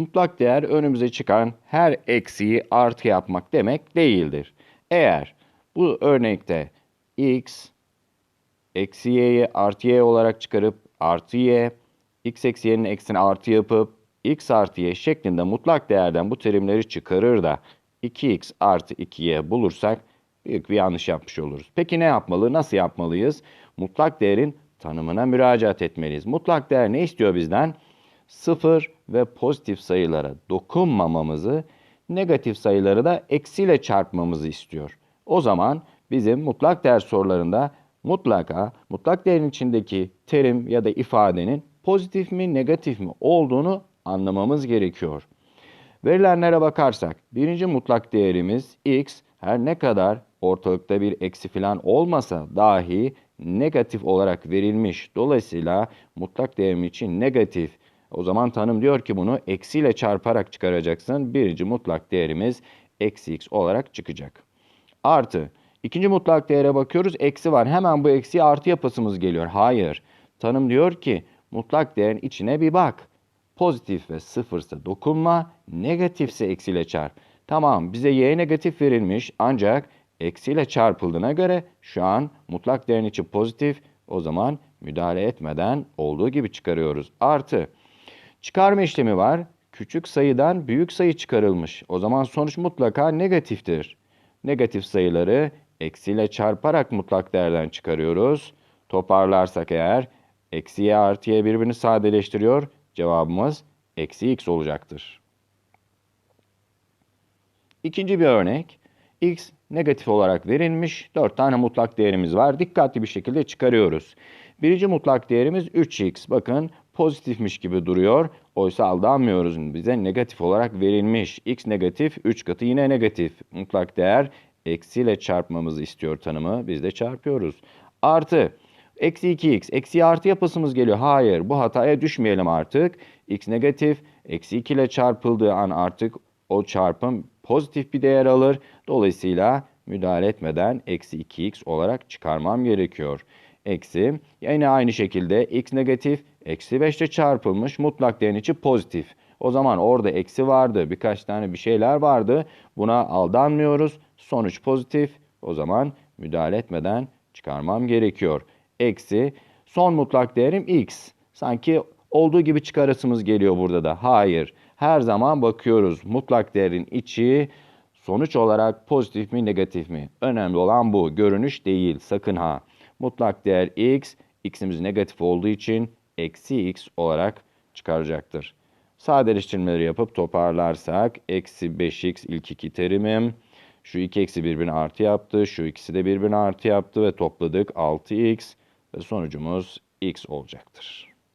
mutlak değer önümüze çıkan her eksiği artı yapmak demek değildir. Eğer bu örnekte x eksi y'yi artı y olarak çıkarıp artı y, x eksi y'nin eksini artı yapıp x artı y şeklinde mutlak değerden bu terimleri çıkarır da 2x artı 2y bulursak büyük bir yanlış yapmış oluruz. Peki ne yapmalı? Nasıl yapmalıyız? Mutlak değerin tanımına müracaat etmeliyiz. Mutlak değer ne istiyor bizden? Sıfır ve pozitif sayılara dokunmamamızı, negatif sayıları da eksiyle çarpmamızı istiyor. O zaman bizim mutlak değer sorularında mutlaka mutlak değerin içindeki terim ya da ifadenin pozitif mi negatif mi olduğunu anlamamız gerekiyor. Verilenlere bakarsak birinci mutlak değerimiz x her ne kadar ortalıkta bir eksi falan olmasa dahi negatif olarak verilmiş. Dolayısıyla mutlak değerim için negatif. O zaman tanım diyor ki bunu eksiyle çarparak çıkaracaksın. Birinci mutlak değerimiz eksi x olarak çıkacak. Artı. ikinci mutlak değere bakıyoruz. Eksi var. Hemen bu eksiye artı yapasımız geliyor. Hayır. Tanım diyor ki mutlak değerin içine bir bak. Pozitif ve sıfırsa dokunma, negatifse eksiyle çarp. Tamam bize y negatif verilmiş ancak eksiyle çarpıldığına göre şu an mutlak değerin içi pozitif. O zaman müdahale etmeden olduğu gibi çıkarıyoruz. Artı çıkarma işlemi var. Küçük sayıdan büyük sayı çıkarılmış. O zaman sonuç mutlaka negatiftir. Negatif sayıları eksiyle çarparak mutlak değerden çıkarıyoruz. Toparlarsak eğer eksiye artıya birbirini sadeleştiriyor. Cevabımız eksi x olacaktır. İkinci bir örnek. x negatif olarak verilmiş. 4 tane mutlak değerimiz var. Dikkatli bir şekilde çıkarıyoruz. Birinci mutlak değerimiz 3x. Bakın pozitifmiş gibi duruyor. Oysa aldanmıyoruz. Bize negatif olarak verilmiş. x negatif, 3 katı yine negatif. Mutlak değer eksiyle çarpmamızı istiyor tanımı. Biz de çarpıyoruz. Artı Eksi 2x. Eksi artı yapısımız geliyor. Hayır bu hataya düşmeyelim artık. x negatif. Eksi 2 ile çarpıldığı an artık o çarpım pozitif bir değer alır. Dolayısıyla müdahale etmeden eksi 2x olarak çıkarmam gerekiyor. Eksi yine aynı şekilde x negatif eksi 5 ile çarpılmış mutlak değerin içi pozitif. O zaman orada eksi vardı birkaç tane bir şeyler vardı. Buna aldanmıyoruz. Sonuç pozitif. O zaman müdahale etmeden çıkarmam gerekiyor eksi son mutlak değerim x. Sanki olduğu gibi çıkarasımız geliyor burada da. Hayır. Her zaman bakıyoruz mutlak değerin içi sonuç olarak pozitif mi negatif mi? Önemli olan bu. Görünüş değil. Sakın ha. Mutlak değer x, x'imiz negatif olduğu için eksi x olarak çıkaracaktır. Sadeleştirmeleri yapıp toparlarsak eksi 5x ilk iki terimim. Şu iki eksi birbirine artı yaptı. Şu ikisi de birbirine artı yaptı ve topladık 6x ve sonucumuz x olacaktır.